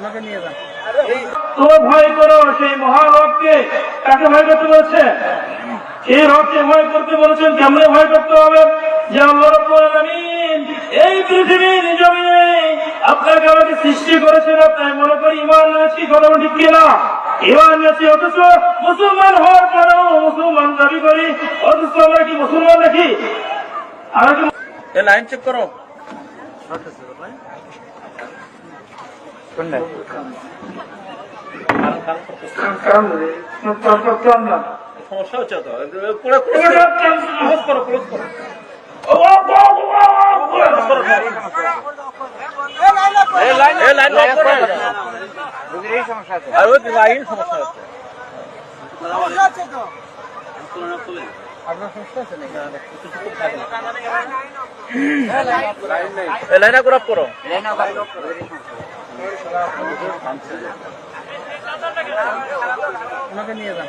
ওনাকে নিয়ে যান। তো ভয় করো সেই মহারবকে কাকে ভয় করতে বলছে? সেই রবকে ভয় করতে বলেছেন কেমনে ভয় করতে হবে? যে আল্লাহ এই পৃথিবীর জমিনে আপনাকে আমাকে সৃষ্টি করেছেন আপনার মনে করি ইমান আছি কথা ঠিক কিনা? ইমান আছি অথচ মুসলমান হওয়ার পরেও মুসলমান দাবি করি অথচ আমরা কি মুসলমান নাকি? আমরা লাইন চেক করো। সমস্যা হচ্ছে তো। ক্লোজ করো ক্লোজ করো। লাইন এই লাইন লক করো আর ওই লাইন সমস্যা হচ্ছে এই লাইন করে করো। ওনাকে নিয়ে যান।